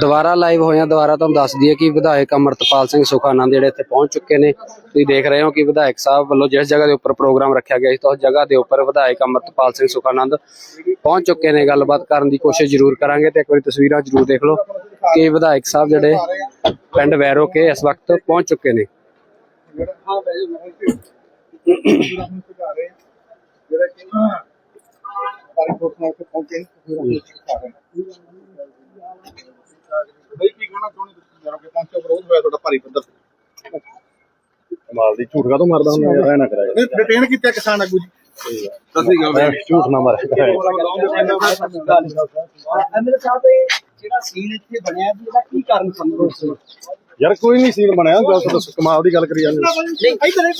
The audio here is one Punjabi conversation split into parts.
ਦੁਬਾਰਾ ਲਾਈਵ ਹੋਇਆ ਦੁਬਾਰਾ ਤੁਹਾਨੂੰ ਦੱਸ ਦਈਏ ਕਿ ਵਿਧਾਇਕ ਅਮਰਤਪਾਲ ਸਿੰਘ ਸੁਖਾਨੰਦ ਜਿਹੜੇ ਇੱਥੇ ਪਹੁੰਚ ਚੁੱਕੇ ਨੇ। ਤੁਸੀਂ ਦੇਖ ਰਹੇ ਹੋ ਕਿ ਵਿਧਾਇਕ ਸਾਹਿਬ ਵੱਲੋਂ ਜਿਸ ਜਗ੍ਹਾ ਦੇ ਉੱਪਰ ਪ੍ਰੋਗਰਾਮ ਰੱਖਿਆ ਗਿਆ ਸੀ, ਤਾਂ ਉਸ ਜਗ੍ਹਾ ਦੇ ਉੱਪਰ ਵਿਧਾਇਕ ਅਮਰਤਪਾਲ ਸਿੰਘ ਸੁਖਾਨੰਦ ਪਹੁੰਚ ਚੁੱਕੇ ਨੇ। ਗੱਲਬਾਤ ਕਰਨ ਦੀ ਕੋਸ਼ਿਸ਼ ਜ਼ਰੂਰ ਕਰਾਂਗੇ ਤੇ ਇੱਕ ਵਾਰੀ ਤਸਵੀਰਾਂ ਜ਼ਰੂਰ ਦੇਖ ਲਓ ਕਿ ਵਿਧਾਇਕ ਸਾਹਿਬ ਜਿਹੜੇ ਪਿੰਡ ਵੈਰੋ ਕੇ ਇਸ ਵਕਤ ਪਹੁੰਚ ਚੁੱਕੇ ਨੇ। ਜਿਹੜਾ ਹਾਂ ਵੈਸੇ ਪੂਰਾ ਜਿਹੜਾ ਕਿ ਬਈ ਕੀ ਕਹਿਣਾ ਚਾਹੁੰਦੇ ਤੁਸੀਂ ਜਦੋਂ ਕਿ ਪਹੁੰਚੋ ਵਿਰੋਧ ਹੋਇਆ ਤੁਹਾਡਾ ਭਾਰੀ ਪੱਧਰ ਤੇ ਕਮਾਲ ਦੀ ਝੂਠ ਕਾ ਮਾਰਦਾ ਹੁੰਦਾ ਯਾਰ ਐ ਨਾ ਕਰਾਇਆ ਡਿਟੇਨ ਕੀਤਾ ਕਿਸਾਨ ਆਗੂ ਜੀ। ਸਸੀ ਮੈਂ ਝੂਠ ਨਾ ਮਾਰਿਆ ਐਮਐਲ ਸਾਹਿਬ ਇਹ ਜਿਹੜਾ ਸੀਨ ਇੱਥੇ ਬਣਿਆ ਜੀ ਇਹਦਾ ਕੀ ਕਾਰਨ ਸਮਝੋ ਤੁਸੀਂ ਯਾਰ ਕੋਈ ਨਹੀਂ ਸੀਨ ਬਣਿਆ ਜਦ ਦੱਸੋ ਕਮਾਲ ਦੀ ਗੱਲ ਕਰੀ ਜਾਂਦੇ। ਨਹੀਂ ਇਧਰ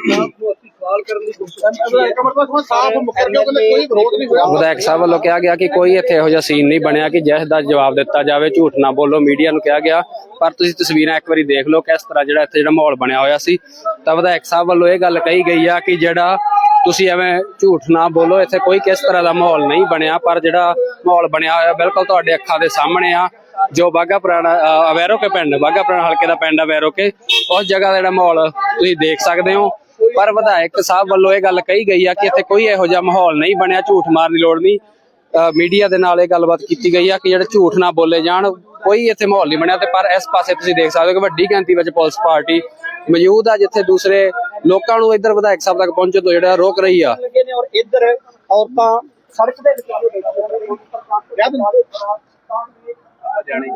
ਸਾਹਿਬ ਨੂੰ ਅਸੀਂ ਸਵਾਲ ਕਰਨ ਦੀ ਕੋਸ਼ਿਸ਼ ਇੱਕ ਮਿੰਟ ਬਾਅਦ ਸਾਫ਼ ਮੁੱਕਰ ਗਿਆ ਕਹਿੰਦੇ ਕੋਈ ਵਿਰੋਧ ਨਹੀਂ ਹੋਇਆ। ਵਿਧਾਇਕ ਸਾਹਿਬ ਵੱਲੋਂ ਕਿਹਾ ਗਿਆ ਕਿ ਕੋਈ ਇੱਥੇ ਇਹੋ ਜਿਹਾ ਸੀਨ ਨਹੀਂ ਬਣਿਆ ਕਿ ਜਿਸ ਦਾ ਜਵਾਬ ਦਿੱਤਾ ਜਾਵੇ ਝੂਠ ਨਾ ਬੋਲੋ ਮੀਡੀਆ ਨੂੰ ਕਿਹਾ ਗਿਆ। ਪਰ ਤੁਸੀਂ ਤਸਵੀਰਾਂ ਇੱਕ ਵਾਰੀ ਦੇਖ ਲਓ ਕਿਸ ਤਰ੍ਹਾਂ ਜਿਹੜਾ ਇੱਥੇ ਜਿਹੜਾ ਮਾਹੌਲ ਬਣਿਆ ਹੋਇਆ ਸੀ। ਤਾਂ ਵਿਧਾਇਕ ਸਾਹਿਬ ਵੱਲੋਂ ਇਹ ਗੱਲ ਕਹੀ ਗਈ ਆ ਕਿ ਜਿਹੜਾ ਤੁਸੀਂ ਐਵੇਂ ਝੂਠ ਨਾ ਬੋਲੋ ਇੱਥੇ ਕੋਈ ਕਿਸ ਤਰ੍ਹਾਂ ਦਾ ਮਾਹੌਲ ਨਹੀਂ ਬਣਿਆ ਪਰ ਜਿਹੜਾ ਮਾਹੌਲ ਬਣਿਆ ਹੋਇਆ ਬਿਲਕੁਲ ਤੁਹਾਡੇ ਅੱਖਾਂ ਦੇ ਸਾਹਮਣੇ ਆ। ਜੋ ਬਾਗਾ ਪੁਰਾਣਾ ਅਵੈਰੋ ਕੇ ਪਿੰਡ ਬਾਗਾ ਪੁਰਾਣਾ ਹਲਕੇ ਦਾ ਪਿੰਡ ਅਵੈਰੋ ਕੇ ਉਸ ਜਗ੍ਹਾ ਦਾ ਜਿਹੜਾ ਮਾਹੌਲ ਤੁਸੀਂ ਦੇਖ ਸਕਦੇ ਹੋ। ਪਰ ਵਿਧਾਇਕ ਸਾਹਿਬ ਵੱਲੋਂ ਇਹ ਗੱਲ ਕਹੀ ਗਈ ਆ ਕਿ ਇੱਥੇ ਕੋਈ ਇਹੋ ਜਿਹਾ ਮਾਹੌਲ ਨਹੀਂ ਬਣਿਆ, ਝੂਠ ਮਾਰਨ ਦੀ ਲੋੜ ਨਹੀਂ। ਮੀਡੀਆ ਦੇ ਨਾਲ ਇਹ ਗੱਲਬਾਤ ਕੀਤੀ ਗਈ ਆ ਕਿ ਜਿਹੜੇ ਝੂਠ ਨਾ ਬੋਲੇ ਜਾਣ, ਕੋਈ ਇੱਥੇ ਮਾਹੌਲ ਨਹੀਂ ਬਣਿਆ ਤੇ ਪਰ ਇਸ ਪਾਸੇ ਤੁਸੀਂ ਦੇਖ ਸਕਦੇ ਹੋ ਕਿ ਵੱਡੀ ਗਿਣਤੀ ਵਿੱਚ ਪੁਲਿਸ ਪਾਰਟੀ ਮੌਜੂਦ ਆ, ਜਿੱਥੇ ਦੂਸਰੇ ਲੋਕਾਂ ਨੂੰ ਇੱਧਰ ਵਿਧਾਇਕ ਸਾਹਿਬ ਤੱਕ ਪਹੁੰਚਣ ਤੋਂ ਜਿਹੜਾ ਰੋਕ ਰਹੀ ਆ। ਔਰ ਇੱਧਰ ਔਰਤਾਂ ਸੜਕ ਦੇ ਵਿਚਾਲੇ ਬੈਠੀਆਂ ਨੇ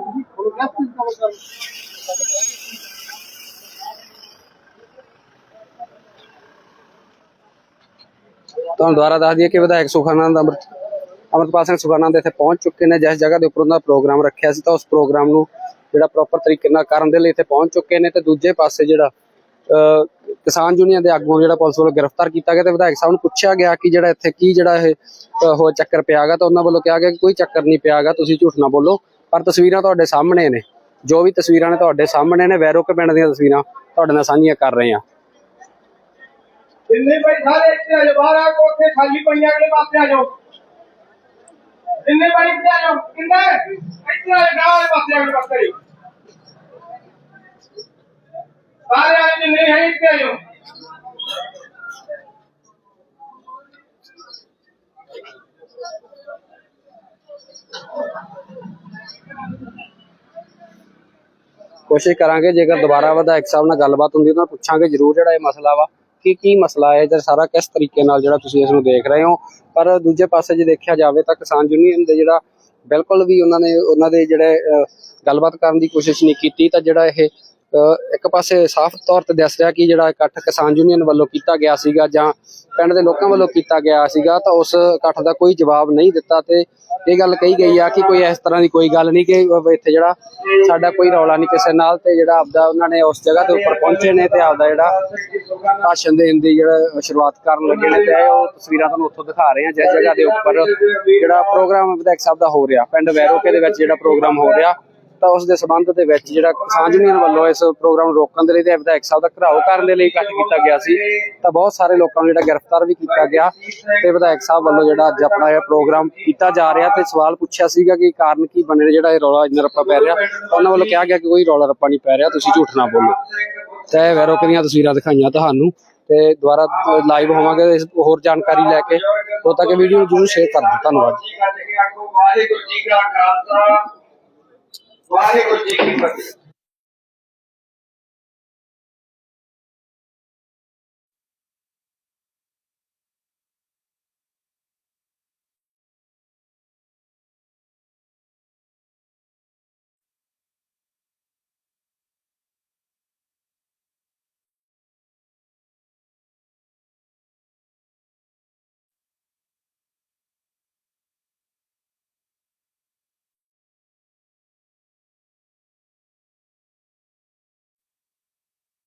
ਤੁਹਾਨੂੰ ਦੁਬਾਰਾ ਦੱਸ ਦਈਏ ਕਿ ਵਿਧਾਇਕ ਸੁਖਾਨੰਦ ਅੰਮ੍ਰਿਤ ਅੰਮ੍ਰਿਤਪਾਲ ਸਿੰਘ ਸੁਖਾਨੰਦ ਇੱਥੇ ਪਹੁੰਚ ਚੁੱਕੇ ਨੇ ਜਿਸ ਜਗ੍ਹਾ ਦੇ ਉੱਪਰ ਉਹਨਾਂ ਦਾ ਪ੍ਰੋਗਰਾਮ ਰੱਖਿਆ ਸੀ ਤਾਂ ਉਸ ਪ੍ਰੋਗਰਾਮ ਨੂੰ ਜਿਹੜਾ ਪ੍ਰੋਪਰ ਤਰੀਕੇ ਨਾਲ ਕਰਨ ਦੇ ਲਈ ਇੱਥੇ ਪਹੁੰਚ ਚੁੱਕੇ ਨੇ ਤੇ ਦੂਜੇ ਪਾਸੇ ਜਿਹੜਾ ਅਹ, ਕਿਸਾਨ ਯੂਨੀਅਨ ਦੇ ਆਗੂਆਂ ਜਿਹੜਾ ਪੁਲਿਸ ਵੱਲੋਂ ਗ੍ਰਿਫਤਾਰ ਕੀਤਾ ਗਿਆ ਤੇ ਵਿਧਾਇਕ ਸਾਹਿਬ ਨੂੰ ਪੁੱਛਿਆ ਗਿਆ ਕਿ ਜਿਹੜਾ ਇੱਥੇ ਕੀ ਜਿਹੜਾ ਇਹ ਅਹ, ਹੋਰ ਚੱਕਰ ਪਿਆਗਾ ਤਾਂ ਉਹਨਾਂ ਵੱਲੋਂ ਕਿਹਾ ਗਿਆ ਕਿ ਕੋਈ ਚੱਕਰ ਨਹੀਂ ਪਿਆਗਾ ਤੁਸੀਂ ਝੂਠ ਨਾ ਬੋਲੋ ਪਰ ਤਸਵੀਰਾਂ ਤੁਹਾਡੇ ਸਾਹਮਣੇ ਨੇ ਜੋ ਵੀ ਤਸਵੀਰਾਂ ਨੇ ਤੁਹਾਡੇ ਸਾਹਮਣੇ ਨੇ ਵੈਰੋ ਪਿੰਡ ਦੀਆਂ ਤਸਵੀਰਾਂ ਤੁਹਾਡੇ ਨਾਲ ਸਾਂਝੀਆਂ ਕਰ ਰਹੇ ਹਾਂ। ਜਿੰਨੇ ਭਾਈ ਸਾਰੇ ਇੱਥੇ ਆ ਜਾਓ, ਬਾਹਰ ਆ ਕੋਠੇ ਖਾਲੀ ਪਈਆਂ, ਅਗਲੇ ਪਾਸੇ ਆ ਜਾਓ। ਜਿੰਨੇ ਭਾਈ ਇੱਥੇ ਆ ਜਾਓ, ਕਿੰਨੇ? ਇੱਥੇ ਆ ਜਾਓ ਵਾਲੇ ਪਾਸੇ ਅਗਲੇ ਪਾਸੇ ਆ ਜਾਓ। ਸਾਰੇ ਆ ਜਿੰਨੇ ਹੈ, ਇੱਥੇ ਆ ਜਾਓ। ਕੋਸ਼ਿਸ਼ ਕਰਾਂਗੇ, ਜੇਕਰ ਦੁਬਾਰਾ ਵਿਧਾਇਕ ਸਾਹਿਬ ਨਾਲ ਗੱਲਬਾਤ ਹੁੰਦੀ ਤਾਂ ਪੁੱਛਾਂਗੇ ਜ਼ਰੂਰ ਜਿਹੜਾ ਇਹ ਮਸਲਾ ਵਾ। ਕਿ ਕੀ ਮਸਲਾ ਹੈ ਜਾਂ ਸਾਰਾ ਕਿਸ ਤਰੀਕੇ ਨਾਲ ਜਿਹੜਾ ਤੁਸੀਂ ਇਸ ਨੂੰ ਦੇਖ ਰਹੇ ਹੋ? ਪਰ ਦੂਜੇ ਪਾਸੇ ਜੇ ਦੇਖਿਆ ਜਾਵੇ ਤਾਂ ਕਿਸਾਨ ਯੂਨੀਅਨ ਦੇ ਜਿਹੜਾ ਬਿਲਕੁਲ ਵੀ ਉਹਨਾਂ ਨੇ, ਉਹਨਾਂ ਦੇ ਜਿਹੜੇ ਗੱਲਬਾਤ ਕਰਨ ਦੀ ਕੋਸ਼ਿਸ਼ ਨਹੀਂ ਕੀਤੀ ਤਾਂ ਜਿਹੜਾ ਇਹ ਇੱਕ ਪਾਸੇ ਸਾਫ਼ ਤੌਰ ਤੇ ਦੱਸ ਰਿਹਾ ਕਿ ਜਿਹੜਾ ਇਕੱਠ ਕਿਸਾਨ ਯੂਨੀਅਨ ਵੱਲੋਂ ਕੀਤਾ ਗਿਆ ਸੀਗਾ ਜਾਂ ਪਿੰਡ ਦੇ ਲੋਕਾਂ ਵੱਲੋਂ ਕੀਤਾ ਗਿਆ ਸੀਗਾ, ਤਾਂ ਉਸ ਇਕੱਠ ਦਾ ਕੋਈ ਜਵਾਬ ਨਹੀਂ ਦਿੱਤਾ ਤੇ ਇਹ ਗੱਲ ਕਹੀ ਗਈ ਆ ਕਿ ਕੋਈ ਇਸ ਤਰ੍ਹਾਂ ਦੀ ਕੋਈ ਗੱਲ ਨਹੀਂ ਕਿ ਇੱਥੇ ਜਿਹੜਾ ਸਾਡਾ ਕੋਈ ਰੌਲਾ ਨਹੀਂ ਕਿਸੇ ਨਾਲ ਤੇ ਜਿਹੜਾ ਆਪਦਾ ਉਹਨਾਂ ਨੇ ਉਸ ਜਗ੍ਹਾ ਦੇ ਉੱਪਰ ਪਹੁੰਚੇ ਨੇ ਤੇ ਆਪਦਾ ਜਿਹੜਾ ਭਾਸ਼ਣ ਦੇਣ ਦੀ ਜਿਹੜਾ ਸ਼ੁਰੂਆਤ ਕਰਨ ਲੱਗੇ ਨੇ ਤੇ ਉਹ ਤਸਵੀਰਾਂ ਤੁਹਾਨੂੰ ਉੱਥੋਂ ਦਿਖਾ ਰਹੇ ਆ, ਜਿਸ ਜਗ੍ਹਾ ਦੇ ਉੱਪਰ ਜਿਹੜਾ ਪ੍ਰੋਗਰਾਮ ਵਿਧਾਇਕ ਸਾਹਿਬ ਦਾ ਹੋ ਰਿਹਾ, ਪਿੰਡ ਵੈਰੋਕੇ ਦੇ ਵਿੱਚ ਜਿਹੜਾ ਪ੍ਰੋਗਰਾਮ ਹੋ ਰਿਹਾ। ਤਾਂ ਉਸ ਦੇ ਸਬੰਧ ਦੇ ਵਿੱਚ ਜਿਹੜਾ ਕਿਸਾਨ ਯੂਨੀਅਨ ਵੱਲੋਂ ਇਸ ਪ੍ਰੋਗਰਾਮ ਨੂੰ ਰੋਕਣ ਦੇ ਲਈ ਤੇ ਵਿਧਾਇਕ ਸਾਹਿਬ ਦਾ ਘਰਾਓ ਕਰਨ ਦੇ ਲਈ ਇਕੱਠ ਕੀਤਾ ਗਿਆ ਸੀ, ਤਾਂ ਬਹੁਤ ਸਾਰੇ ਲੋਕਾਂ ਨੂੰ ਜਿਹੜਾ ਗ੍ਰਿਫਤਾਰ ਵੀ ਕੀਤਾ ਗਿਆ ਤੇ ਵਿਧਾਇਕ ਸਾਹਿਬ ਵੱਲੋਂ ਜਿਹੜਾ ਅੱਜ ਆਪਣਾ ਇਹ ਪ੍ਰੋਗਰਾਮ ਕੀਤਾ ਜਾ ਰਿਹਾ ਤੇ ਸਵਾਲ ਪੁੱਛਿਆ ਸੀਗਾ ਕਿ ਕਾਰਨ ਕੀ ਬਣੇ ਜਿਹੜਾ ਇਹ ਰੌਲਾ ਇੰਨਾ ਰੱਪਾ ਪੈ ਰਿਹਾ, ਉਹਨਾਂ ਵੱਲੋਂ ਕਿਹਾ ਗਿਆ ਕਿ ਕੋਈ ਰੌਲਾ ਰੱਪਾ ਨਹੀਂ ਪੈ ਰਿਹਾ, ਤੁਸੀਂ ਝੂਠ ਨਾ ਬੋਲੋ। ਤੇ ਵੈਰੋ ਦੀਆਂ ਤਸਵੀਰਾਂ ਦਿਖਾਈਆਂ ਤੁਹਾਨੂੰ ਤੇ ਦੁਬਾਰਾ ਲਾਈਵ ਹੋਵਾਂਗੇ ਹੋਰ ਜਾਣਕਾਰੀ ਲੈ ਕੇ। ਉਦੋਂ ਤੱਕ ਵੀਡੀਓ ਨੂੰ ਜਰੂਰ ਸ਼ੇਅਰ ਕਰ ਦਿਓ। ਧੰਨਵਾਦ। ਵਾਹਿਗੁਰੂ ਜੀ ਕਾ ਖਾਲਸਾ। ਵਾਹਿਗੁਰੂ ਜੀ ਕੀ ਫਤਿਹ।